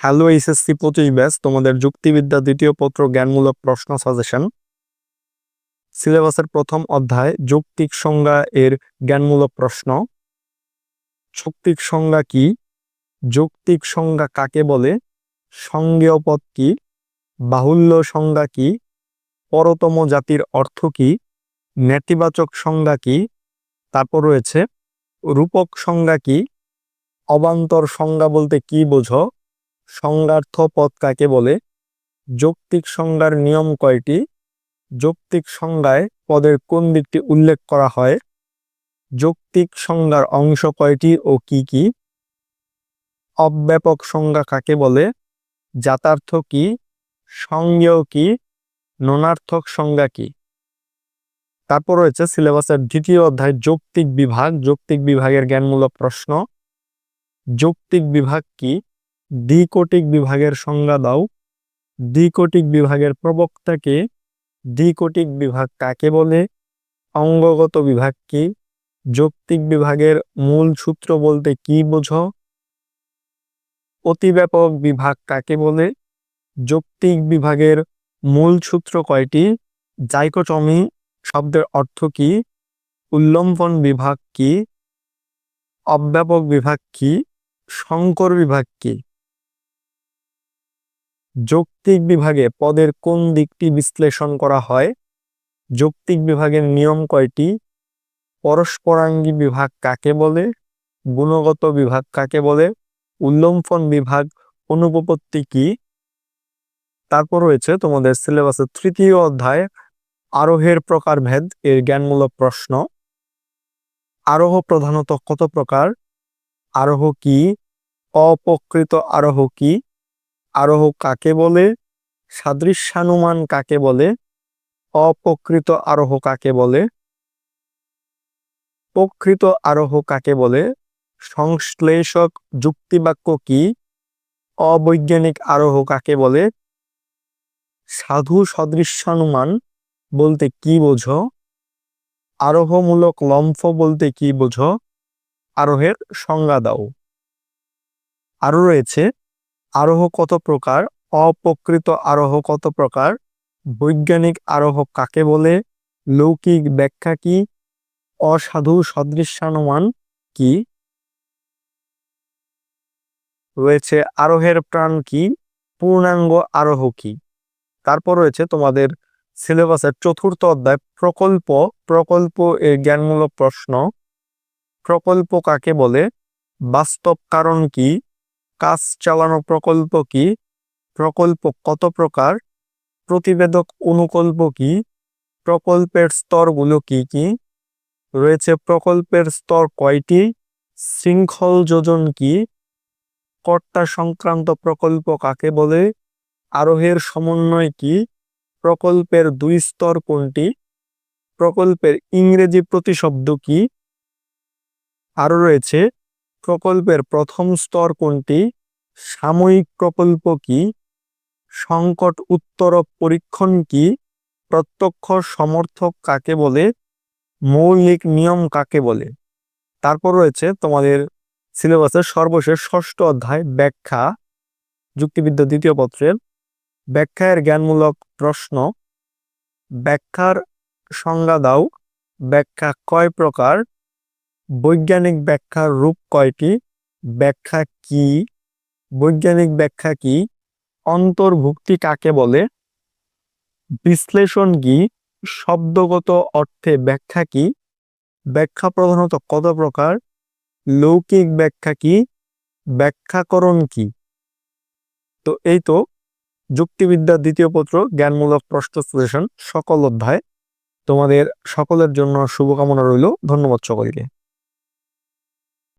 Hello HSC পঁচিশ ব্যাস তোমাদের যুক্তিবিদ্যা দ্বিতীয় পত্র জ্ঞানমূলক প্রশ্ন সাজেশন। সিলেবাসের প্রথম অধ্যায়, যৌক্তিক সংজ্ঞা এর জ্ঞানমূলক প্রশ্ন। যৌক্তিক সংজ্ঞা কি? যৌক্তিক সংজ্ঞা কাকে বলে? সংজ্ঞেয় পদ কি? বাহুল্য সংজ্ঞা কি? পরতম জাতির অর্থ কি? নেতিবাচক সংজ্ঞা কি? তারপর রয়েছে, রূপক সংজ্ঞা কি? অবান্তর সংজ্ঞা বলতে কি বোঝো? সংজ্ঞার্থ পদ কাকে বলে? যৌক্তিক সংজ্ঞার নিয়ম কয়টি? যৌক্তিক সংজ্ঞায় পদের কোন দিকটি উল্লেখ করা হয়? যৌক্তিক সংজ্ঞার অংশ কয়টি ও কি কি? অব্যাপক সংজ্ঞা কাকে বলে? যাতার্থ কি? সংজ্ঞেয় কি? ননার্থক সংজ্ঞা কি? তারপর রয়েছে সিলেবাসের দ্বিতীয় অধ্যায়, যৌক্তিক বিভাগ। যৌক্তিক বিভাগের জ্ঞানমূলক প্রশ্ন। যৌক্তিক বিভাগ কি? দ্বিকোটিক বিভাগের সংজ্ঞা দাও। দ্বিকোটিক বিভাগের প্রবক্তাকে দ্বিকোটিক বিভাগ কাকে বলে? অঙ্গগত বিভাগ কি? যৌক্তিক বিভাগের মূল সূত্র বলতে কি বোঝো? অতিব্যাপক বিভাগ কাকে বলে? যৌক্তিক বিভাগের মূল সূত্র কয়টি? জাইকোটমি শব্দের অর্থ কি? উল্লম্বন বিভাগ কি? অব্যাপক বিভাগ কি? সংকর বিভাগ কি? যৌক্তিক বিভাগে পদের কোন দিকটি বিশ্লেষণ করা হয়? যৌক্তিক বিভাগের নিয়ম কয়টি? পরস্পরাঙ্গী বিভাগ কাকে বলে? গুণগত বিভাগ কাকে বলে? উল্লম্ফন বিভাগ অনুপপত্তি কি? তারপর রয়েছে তোমাদের সিলেবাসের তৃতীয় অধ্যায়, আরোহের প্রকারভেদ এর জ্ঞানমূলক প্রশ্ন। আরোহ প্রধানত কত প্রকার? আরোহ কি? অপকৃত আরোহ কি? আরোহ কাকে বলে? সাদৃশ্যানুমান কাকে বলে? অপকৃত আরোহ কাকে বলে? প্রকৃত আরোহ কাকে বলে? সংশ্লেষক যুক্তিবাক্য কি? অবৈজ্ঞানিক আরোহ কাকে বলে? সাধু সদৃশ্যানুমান বলতে কি বোঝো? আরোহমূলক লম্ফ বলতে কি বোঝো? আরোহের সংজ্ঞা দাও। আরও রয়েছে আরোহ কত প্রকার? অপ্রকৃত আরোহ কত প্রকার? বৈজ্ঞানিক আরোহ কাকে বলে? লৌকিক ব্যাখ্যা কি? অসাধু সদৃশ্যানুমান কি? রয়েছে আরোহের প্রাণ কি? পূর্ণাঙ্গ আরোহ কি? তারপর রয়েছে তোমাদের সিলেবাসের চতুর্থ অধ্যায়, প্রকল্প। প্রকল্প এর জ্ঞানমূলক প্রশ্ন। প্রকল্প কাকে বলে? বাস্তব কারণ কি? কাজ চালানো প্রকল্প কি? প্রকল্প কত প্রকার? প্রতিবেদক অনুকল্প কি? প্রকল্পের স্তরগুলো কি কি? রয়েছে প্রকল্পের স্তর কয়টি? শৃঙ্খল যোজন কি? কর্তা সংক্রান্ত প্রকল্প কাকে বলে? আরোহের সমন্বয় কি? প্রকল্পের দুই স্তর কোনটি? প্রকল্পের ইংরেজি প্রতিশব্দ কি? আরও রয়েছে প্রকল্পের প্রথম স্তর কোনটি? সাময়িক প্রকল্প কি? সংকট উত্তরক পরীক্ষণ কি? প্রত্যক্ষ সমর্থক কাকে বলে? মৌলিক নিয়ম কাকে বলে? তারপর রয়েছে তোমাদের সিলেবাসের সর্বশেষ ষষ্ঠ অধ্যায়, ব্যাখ্যা। যুক্তিবিদ্যা দ্বিতীয় পত্রের ব্যাখ্যায়ের জ্ঞানমূলক প্রশ্ন। ব্যাখ্যার সংজ্ঞা দাও। ব্যাখ্যা কয় প্রকার? বৈজ্ঞানিক ব্যাখ্যার রূপ কয়টি? ব্যাখ্যা কি? বৈজ্ঞানিক ব্যাখ্যা কি? অন্তর্ভুক্তি কাকে বলে? বিশ্লেষণ কি? শব্দগত অর্থে ব্যাখ্যা কি? ব্যাখ্যা প্রধানত কত প্রকার? লৌকিক ব্যাখ্যা কি? ব্যাখ্যাকরণ কি? তো এই তো যুক্তিবিদ্যার দ্বিতীয় পত্র, জ্ঞানমূলক প্রশ্ন সকল অধ্যায়। তোমাদের সকলের জন্য শুভকামনা রইল। ধন্যবাদ সকলকে।